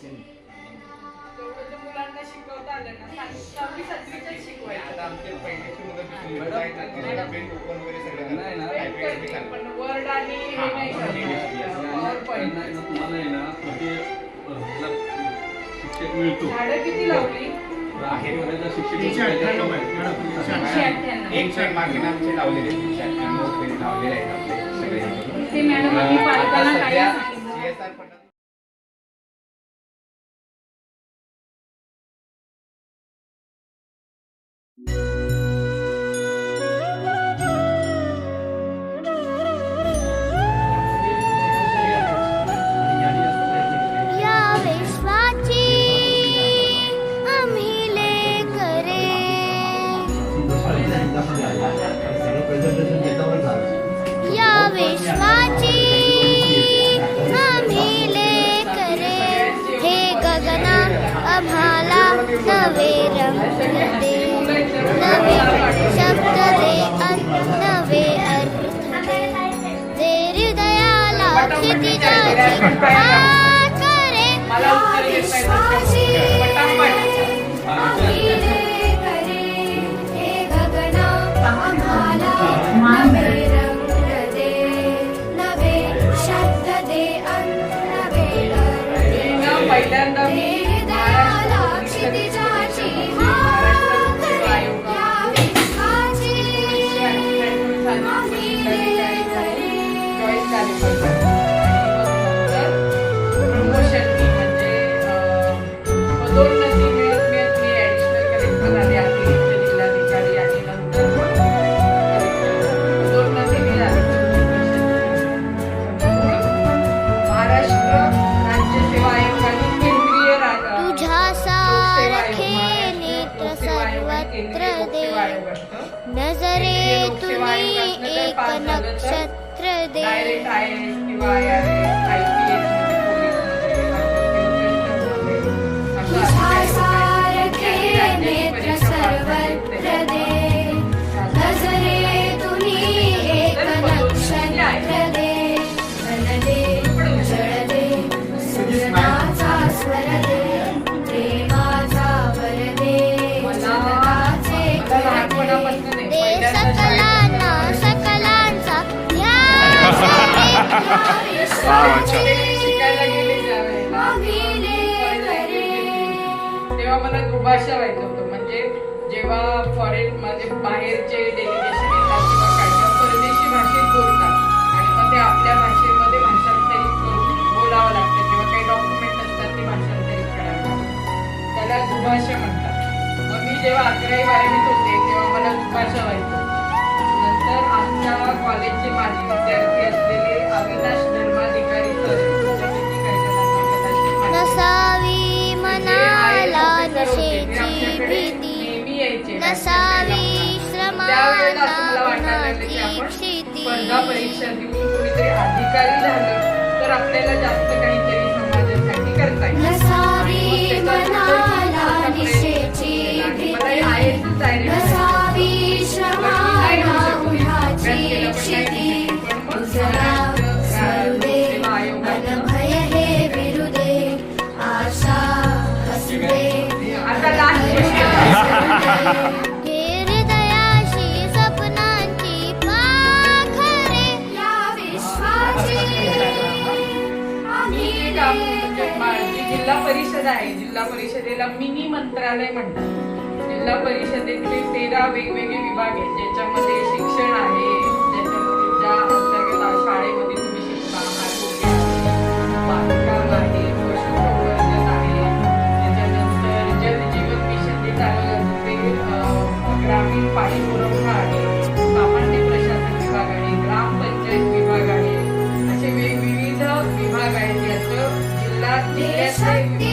जर मुलांना शिकवता आलं ना. सहावी सातवीच्याच शिकवायचं. आमचे पहिल्याची मुलं दुसरी मुलं आहेत ना, त्यांना पेन ओपन वगैरे सगळं नाही ना. टायपिंग करतात. पण वर्ड आणि हे हा, नाही हा, हा. करणार पॉवरपॉईंट नाही ना, तुम्हाला आहे ना प्रति ह्याला शिक्षक मिळतो. झाडं किती लावली? आहे म्हणायचं शिक्षक तीनशे अठ्ठ्याण्णव आहे. तीनशे अठ्ठ्याण्णव. एक पेन मार्किंग आमचे लावलेले आहेत. तीनशे अठ्ठ्याण्णव पेन लावलेले आहेत आपले. सगळे ते मॅडमांनी पालकांना आता काय सांगितलं. CSR फंडात नवे रंग दे नवे शब्द दे नवे अर्थ दे दे हृदयाला करे? नजरे तुम्ही एक नक्षत्र दे. शिकायला गेले. तेव्हा मला दुभाषा व्हायचं होतं. म्हणजे जेव्हा फॉरेन म्हणजे बाहेरचे डेलिगेशन येतात किंवा काय परदेशी भाषेत बोलतात. आणि मग ते आपल्या भाषेमध्ये भाषांतरित करून बोलावं लागतं. किंवा काही डॉक्युमेंट असतात ते भाषांतरित करावं लागतं. त्याला दुभाषा म्हणतात. मग मी जेव्हा अकरावी बारावीत होते तेव्हा मला दुभाषा व्हायचं. नंतर आमच्या कॉलेजचे माजी विद्यार्थी असलेले अविनाश नशेची भीती नसावी स्पर्धा परीक्षा देऊन कोणीतरी अधिकारी झालं तर आपल्याला जास्त काहीतरी समाजासाठी करता येईल. जिल्हा परिषद आहे. जिल्हा परिषदेला मिनी मंत्रालय म्हणतात. जिल्हा परिषदेतले तेरा वेगवेगळे विभाग आहेत ज्याच्यामध्ये Essa é